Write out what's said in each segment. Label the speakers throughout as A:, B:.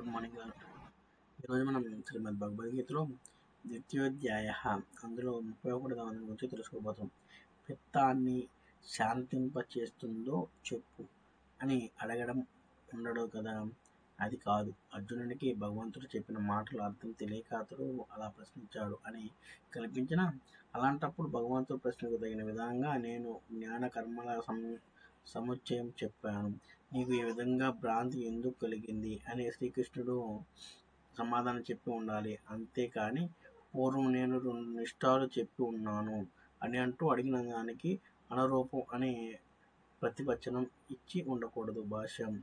A: Good morning ఈరోజు మనం శ్రీమద్ భగవద్గీతలో ద్వితీయోధ్యాయ అందులో ముప్పై ఒకటి దాని గురించి తెలుసుకోబోతాం పిత్తాన్ని శాంతింపచేస్తుందో చెప్పు అని అడగడం ఉండడు కదా? అది కాదు. అర్జునునికి భగవంతుడు చెప్పిన మాటలు అర్థం తెలియక అతడు అలా ప్రశ్నించాడు అని కల్పించిన అలాంటప్పుడు భగవంతుడు ప్రశ్నకు తగిన విధంగా నేను జ్ఞాన కర్మల సం సముచ్చయం చెప్పాను. నీకు ఈ విధంగా భ్రాంతి ఎందుకు కలిగింది? అని శ్రీకృష్ణుడు సమాధానం చెప్పి ఉండాలి. అంతేకాని పూర్వం నేను రెండు నిష్టాలు చెప్పి ఉన్నాను అని అంటూ అడిగిన దానికి అనురూపం అని ప్రతివచనం ఇచ్చి ఉండకూడదు. భాష్యం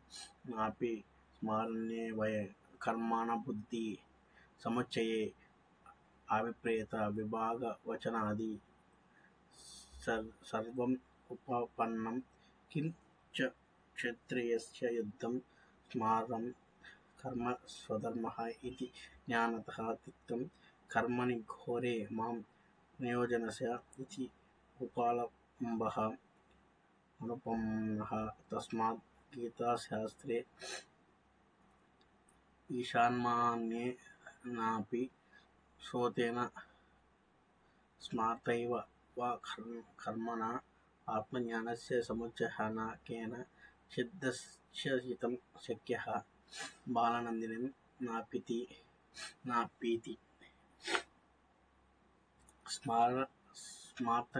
A: నాపి స్మరణే వయ కర్మాణ బుద్ధి సముచ్చయే అభిప్రేత విభాగ వచనాది సర్ సర్వం ఉపపన్నం किञ्च क्षत्रियस्य कर्म इति ज्ञानतः कर्मणि घोरे माँ नियोजनस्य इति उपालम्बः अनुपन्नः तस्मात् गीताशास्त्रे ईशान्मान्येनापि स्मार्तैव वा कर्मणा ఆత్మజ్ఞానస్య సముచ్చయः కేన చిద్దశ్చితం శక్యः బాలనందినం నాపితి నాపీతి స్మార స్మార్త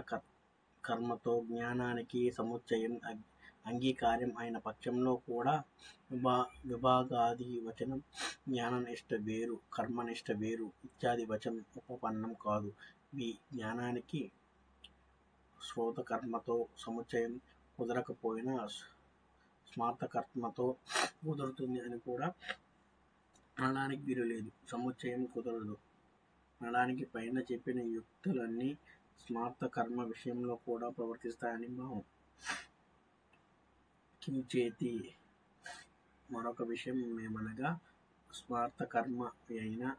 A: కర్మతో జ్ఞానానికి సముచ్చయం అంగీకార్యం అయిన పక్షంలో కూడా విభా విభాగాది వచనం జ్ఞాననిష్ట వేరు కర్మనిష్ట వేరు ఇత్యాది వచనం ఉపపన్నం కాదు మీ జ్ఞానానికి శ్రోతకర్మతో సముచ్చయం కుదరకపోయినా స్మార్థకర్మతో కుదురుతుంది అని కూడా అనడానికి వీలు లేదు. సముచ్చయం కుదరదు. అనడానికి పైన చెప్పిన యుక్తులన్నీ స్మార్థ కర్మ విషయంలో కూడా ప్రవర్తిస్తాయని భావం. కించేతి మరొక విషయం ఏమనగా స్మార్థ కర్మ అయిన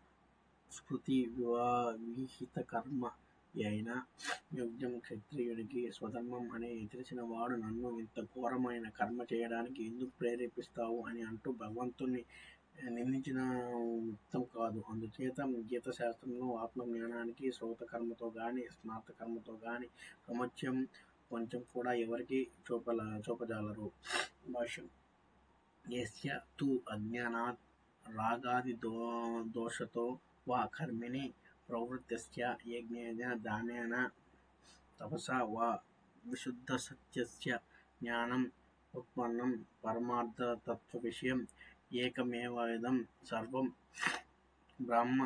A: స్మృతి వివా విహిత కర్మ అయినా యజ్ఞం క్షత్రియుడికి స్వధర్మం అనే తెలిసిన వాడు నన్ను ఇంత ఘోరమైన కర్మ చేయడానికి ఎందుకు ప్రేరేపిస్తావు అని అంటూ భగవంతుణ్ణి నిందించిన యుక్తం కాదు. అందుచేత గీత శాస్త్రంలో ఆత్మజ్ఞానానికి శ్రోత కర్మతో కానీ స్నాతకర్మతో కర్మతో కానీ సముచ్చయం కొంచెం కూడా ఎవరికి చూపల చూపజాలరు. భాష్యం. ఎస్య తు అజ్ఞానాత్ రాగాది దో దోషతో వా కర్మిణి ప్రవృత్తస్య యజ్ఞేన దానేన తపసా వా విశుద్ధ సత్యస్య జ్ఞానం ఉత్పన్నం పరమార్థతత్వ విషయం ఏకమేవాదం సర్వం బ్రహ్మ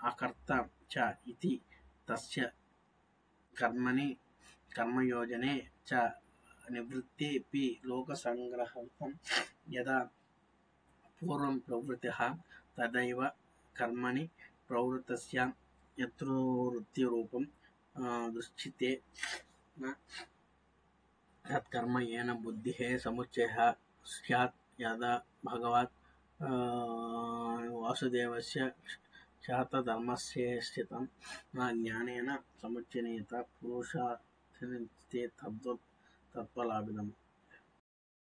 A: అకర్త చ ఇతి తస్య కర్మణి కర్మయోజనే చ నివృత్తిపి లోకసంగ్రహం యదా పూర్వం ప్రవృత్తిः తదైవ కర్మణి ప్రవృత్తస్య यत्र वृत्तिरूपं दुश्चिते न तत्कर्म येन बुद्धिः समुच्चयः स्यात् यदा भगवत् वासुदेवस्य शातधर्मस्येष्टितं न ज्ञानेन समुच्चयनीयत पुरुषार्थनिते तद्वत् तत्फलाभिधम्